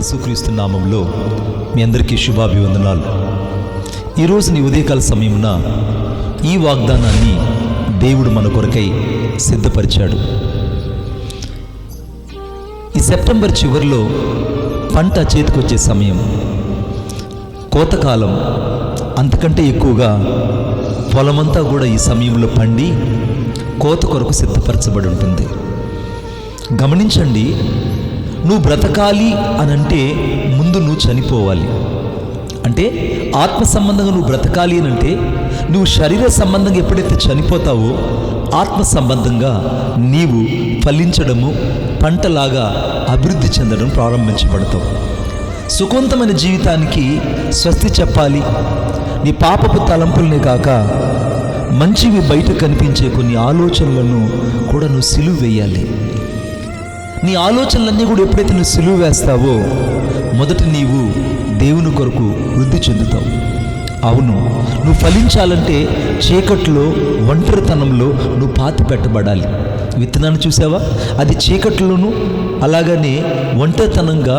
యేసుక్రీస్తు నామంలో మీ అందరికీ శుభాభివందనాలు. ఈరోజు నీ ఉదయకాల సమయమున ఈ వాగ్దానాన్ని దేవుడు మన కొరకై సిద్ధపరిచాడు. ఈ సెప్టెంబర్ చివరిలో పంట చేతికొచ్చే సమయం. కోతకాలం అంతకంటే ఎక్కువగా పొలమంతా కూడా ఈ సమయంలో పండి కోత కొరకు సిద్ధపరచబడి ఉంటుంది. గమనించండి నువ్వు బ్రతకాలి అని అంటే ముందు నువ్వు చనిపోవాలి. అంటే ఆత్మ సంబంధంగా నువ్వు బ్రతకాలి అని అంటే నువ్వు శరీర సంబంధంగా ఎప్పుడైతే చనిపోతావో ఆత్మ సంబంధంగా నీవు ఫలించడము పంటలాగా అభివృద్ధి చెందడం ప్రారంభించబడతావు. సుఖవంతమైన జీవితానికి స్వస్తి చెప్పాలి. నీ పాపపు తలంపుల్నే కాక మంచివి బయట కనిపించే కొన్ని ఆలోచనలను కూడా నువ్వు సిలువు వేయాలి. నీ ఆలోచనలన్నీ కూడా ఎప్పుడైతే నువ్వు సులువు వేస్తావో మొదట నీవు దేవుని కొరకు వృద్ధి చెందుతావు. అవును నువ్వు ఫలించాలంటే చీకట్లో ఒంటరితనంలో నువ్వు పాతి పెట్టబడాలి. విత్తనాన్ని చూసావా? అది చీకట్లోనూ అలాగనే ఒంటరితనంగా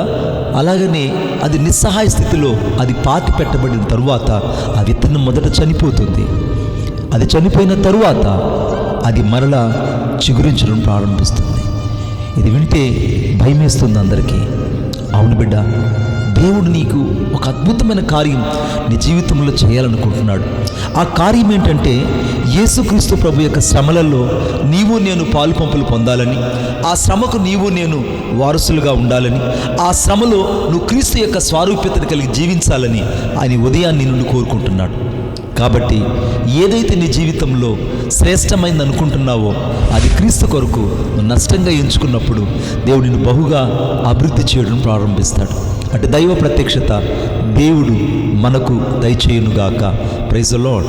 అలాగనే అది నిస్సహాయ స్థితిలో అది పాతి పెట్టబడిన తరువాత ఆ విత్తనం మొదట చనిపోతుంది. అది చనిపోయిన తరువాత అది మరలా చిగురించడం ప్రారంభిస్తుంది. ఇది వింటే భయమేస్తుంది అందరికీ. అవును బిడ్డ దేవుడు నీకు ఒక అద్భుతమైన కార్యం నీ జీవితంలో చేయాలనుకుంటున్నాడు. ఆ కార్యం ఏంటంటే యేసుక్రీస్తు ప్రభు యొక్క శ్రమలలో నీవు నేను పాలు పంపులు పొందాలని ఆ శ్రమకు నీవు నేను వారసులుగా ఉండాలని ఆ శ్రమలో నువ్వు క్రీస్తు యొక్క స్వారూప్యతను కలిగి జీవించాలని ఆయన ఉదయాన్ని నుండి కోరుకుంటున్నాడు. కాబట్టి ఏదైతే నీ జీవితంలో శ్రేష్టమైంది అనుకుంటున్నావో అది క్రీస్తు కొరకు నష్టంగా ఎంచుకున్నప్పుడు దేవుడు నిన్ను బహుగా అభివృద్ధి చేయడం ప్రారంభిస్తాడు. అటు దైవ ప్రత్యక్షత దేవుడు మనకు దయచేయునుగాక. Praise lord